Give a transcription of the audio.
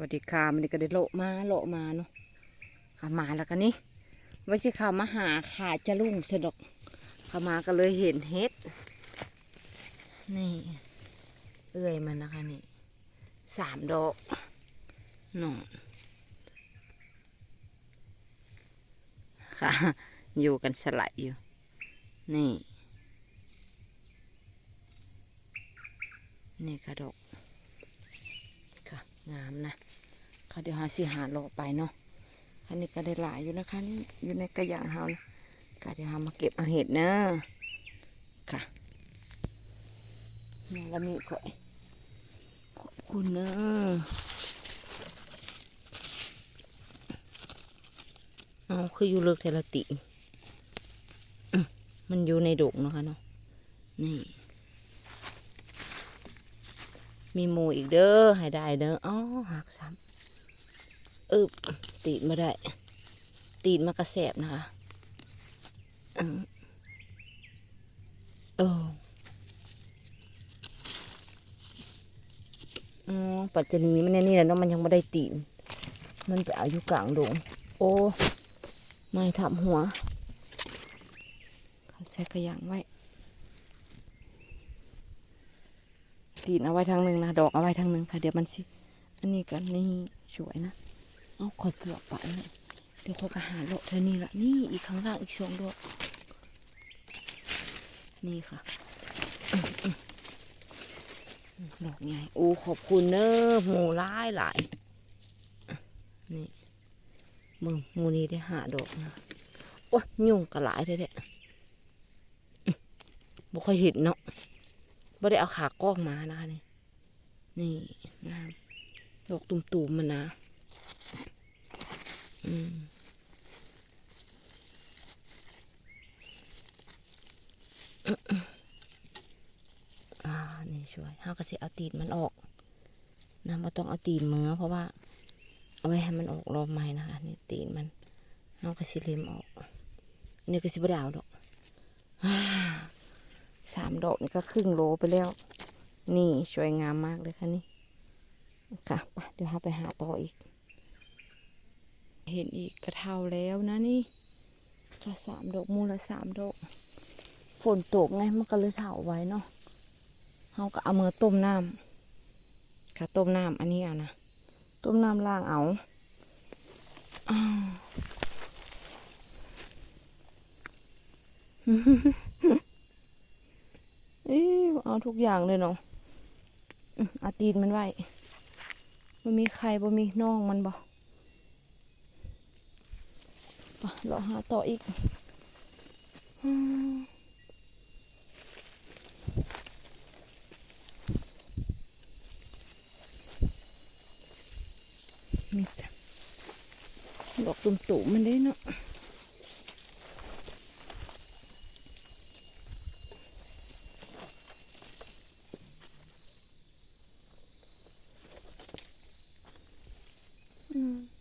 วัสดีค่ะมันนี้ก็ได้โละมาโละมาเนาะขามาแล้วกันนี่ไว้สิข่าวมาหาขาจะลุ่งสะดอกขามาก็เลยเห็นเฮ็ดนี่ เอื้อยมันนะคะนี่สามดอกหนอนค่ะ อยู่กันสลายอยู่ นี่ นี่ค่ะดก งามนะค่ะเดี๋ยวหาสิหาโลไปเนาะอันนี้ก็ได้หลายอยู่นะคะนี่อยู่ในกระยางเฮานะค่ะเดี๋ยวหามาเก็บเอาเห็ดนะค่ะนี่แล้วมีข่อยขอบคุณเนอะเอาคืออยู่เลิกเทลติ มันอยู่ในดงนะคะเนาะนี่ มีหมูอีกเด้อให้ได้เด้ออ๋อหักซ้ำอึบตีดมาได้ ตีดมากระแสบนะคะอืมโอ้อ๋อปัจจุบันมันเนี่ยนี่แหละเนาะมันยังไม่ได้ตีน มันไปเอาอยู่กลางดงโอ้ไม่ทับหัวเขาแซกกระยังไว้ ตีนเอาไว้ทางหนึ่งนะดอกเอาไว้ทางหนึ่งค่ะเดี๋ยวมันสิอันนี้ก็นี่สวยนะเอาคอยเกือบไปนะเดี๋ยวเขาก็หาดอกเธอนี่ละนี่อีกข้างล่างอีกสองดอกนี่ค่ะดอกใหญ่โอ้ขอบคุณเนอะหมูร้ายหลายนี่มึงมูนี้ได้หาดอกนะโอ้ยยุ่งกระหลายเลยเด็ดบ่ค่อยเห็นเนาะ บ่ได้เอาขากล้องมานะคะนี่นี่งามดอกตุ่มๆมันนะ อืมอ่า นี่ช่วยห้าก็สิเอาตีนมันออกนะมาต้องเอาตีนมือเพราะว่า เอาไว้ให้มันออกรอบใหม่นะคะนี่ตีนมันห้าก็สิเล็มออกนี่ก็สิบ่ได้เอาดอกอ่า สามดอกนี่ก็ครึ่งโลไปแล้ว นี่สวยงามมากเลยค่ะนี่ค่ะไปเดี๋ยวเราไปหาต่ออีก เห็นอีกกระเทาแล้วนะนี่ก็สามดอกมูละสามดอกฝนตกไงมันก็เลยเถาไว้เนาะเราก็เอามือต้มน้ำค่ะต้มน้ำอันนี้อะนะต้มน้ำล่างเอาอ้าว เอาทุกอย่างเลยเนาะอืมเอาตีนมันไว้บ่มีใครบ่มีน้องมันบ่ไปเราหาต่ออีกอืมมีจ้ะดอกตุ่มๆมันได้เนาะ Mm.